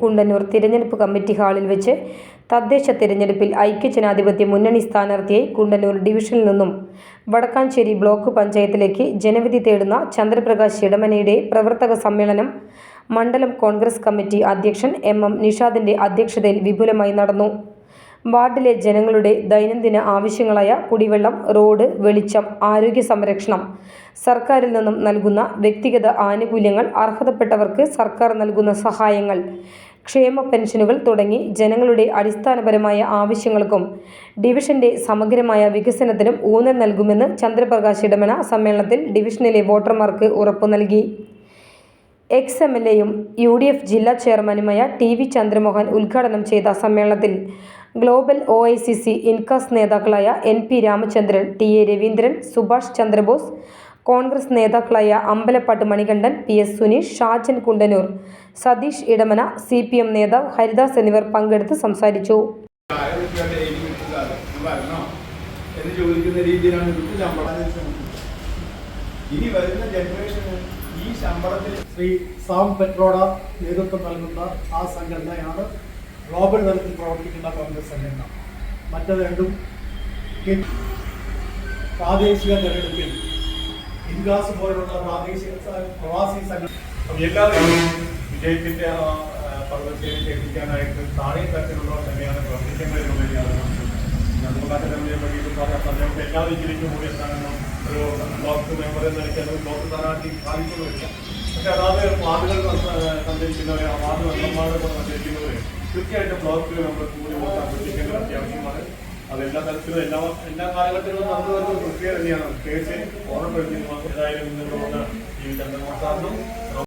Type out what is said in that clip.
കുണ്ടന്നൂർ തിരഞ്ഞെടുപ്പ് കമ്മിറ്റി ഹാളിൽ വെച്ച് തദ്ദേശ തിരഞ്ഞെടുപ്പിൽ ഐക്യ ജനാധിപത്യ മുന്നണി സ്ഥാനാർത്ഥിയായി കുണ്ടന്നൂർ ഡിവിഷനിൽ നിന്നും വടക്കാഞ്ചേരി ബ്ലോക്ക് പഞ്ചായത്തിലേക്ക് ജനവിധി തേടുന്ന ചന്ദ്രപ്രകാശ് ഇടമനയുടെ പ്രവർത്തക സമ്മേളനം മണ്ഡലം കോൺഗ്രസ് കമ്മിറ്റി അധ്യക്ഷൻ എം എം നിഷാദിന്റെ അധ്യക്ഷതയിൽ വിപുലമായി നടന്നു. വാർഡിലെ ജനങ്ങളുടെ ദൈനംദിന ആവശ്യങ്ങളായ കുടിവെള്ളം റോഡ് വെളിച്ചം ആരോഗ്യ സംരക്ഷണം സർക്കാരിൽ നിന്നും നൽകുന്ന വ്യക്തിഗത ആനുകൂല്യങ്ങൾ അർഹതപ്പെട്ടവർക്ക് സർക്കാർ നൽകുന്ന സഹായങ്ങൾ ക്ഷേമ പെൻഷനുകൾ തുടങ്ങി ജനങ്ങളുടെ അടിസ്ഥാനപരമായ ആവശ്യങ്ങൾക്കും ഡിവിഷന്റെ സമഗ്രമായ വികസനത്തിനും ഊന്നൽ നൽകുമെന്ന് ചന്ദ്രപ്രകാശ് ഇടമന സമ്മേളനത്തിൽ ഡിവിഷനിലെ വോട്ടർമാർക്ക് ഉറപ്പു നൽകി. എക്സ് എം എൽ എയും യു ഡി എഫ് ജില്ലാ ചെയർമാനുമായ ടി വി ചന്ദ്രമോഹൻ ഉദ്ഘാടനം ചെയ്ത സമ്മേളനത്തിൽ global O I C C Incas നേതാക്കളായ N P Ramachandran T A Raveendran Subhash Chandrabose Congress നേതാക്കളായ Ambalappattu Manikandan P S Suneesh Shajan Kundanoor Satheesh Edamana C P M നേതാവ് ഹരിദാസ് എന്നിവർ പങ്കെടുത്ത് സംസാരിച്ചു. ഇനി വരുന്ന ജനറേഷന് ഈ ശമ്പളത്തിൽ ശ്രീ സാം പെട്രോഡ നേതൃത്വം നൽകുന്ന ആ സംഘടനയാണ് ഗ്ലോബൽ തലത്തിൽ പ്രവർത്തിക്കുന്ന കോൺഗ്രസ് സംഘടന മറ്റത് രണ്ടും പ്രാദേശിക തെരഞ്ഞെടുപ്പിൽ ഇൻഗാസ് പോലുള്ള പ്രാദേശിക പ്രവാസി സംഘം എല്ലാവരും വിജയത്തിന്റെ ആ പർവത്തെ എത്തിക്കാനായിട്ട് താഴെ തരത്തിലുള്ളവർ തന്നെയാണ് പറ്റിയിട്ട് പറഞ്ഞപ്പോൾ എല്ലാവരും ഇതിലേക്ക് കൂടി എത്താനെന്നും ഒരു ബ്ലോക്ക് മെമ്പർ എന്ന നിലയ്ക്ക് ബ്ലോക്ക് സ്ഥാനാർത്ഥി സാധിക്കുന്നില്ല പക്ഷെ അതാത് വാർഡുകൾ സഞ്ചരിക്കുന്നവരെ ആ വാർഡ് സഞ്ചരിക്കുന്നവരെ തീർച്ചയായിട്ടും നമ്മൾ കൂടി വോട്ട് അഭ്യർത്ഥിക്കേണ്ടത് അത്യാവശ്യമാണ്. അത് എല്ലാ തരത്തിലും എല്ലാ എല്ലാ കാലഘട്ടത്തിലും നടന്നു വരുന്ന പ്രക്രിയ തന്നെയാണ്. പ്രത്യേകിച്ച് ഓർമ്മപ്പെടുത്തുന്നു ഏതായാലും ഇന്നിവിടെ വന്ന ഈ ചന്ദ്രമോഹൻ സാറിനും